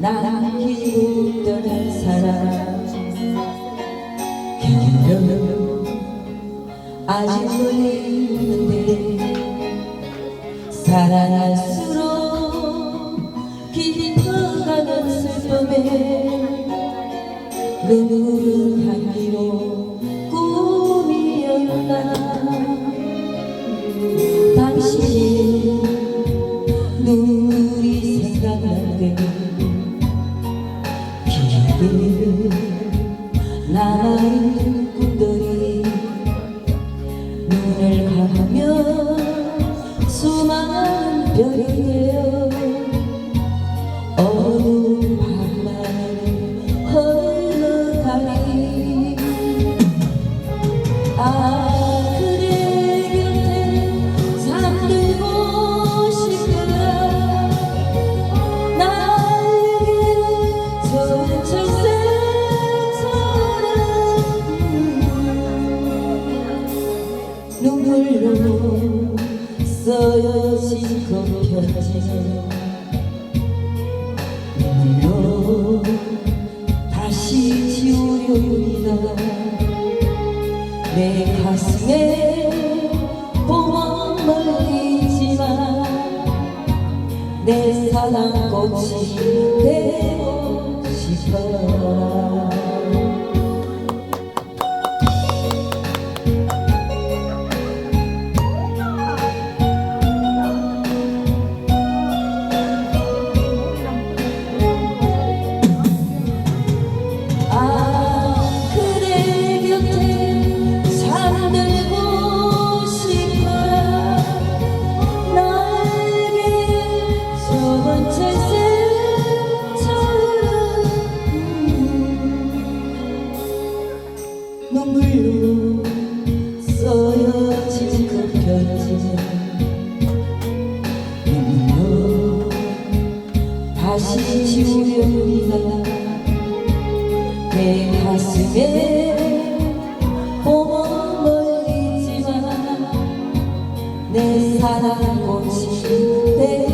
남기고 떠난 사람 겨울은 아직 멀리 있는데 사랑할수록 깊어가는 슬픔에 눈물은 향기로 생각날 때 기억에 남아있는 꿈들이 눈을 감으면 수많은 별이 써여진 그 편지는 눈물로 다시 지우려니다. 내 가슴에 봄은 멀리지만 내 사랑 꽃이 되 눈물로 써여진 그 편지 눈물로 다시 지우렵니다 내 가슴에 봄은 멀리지만 내 사랑 꽃이 내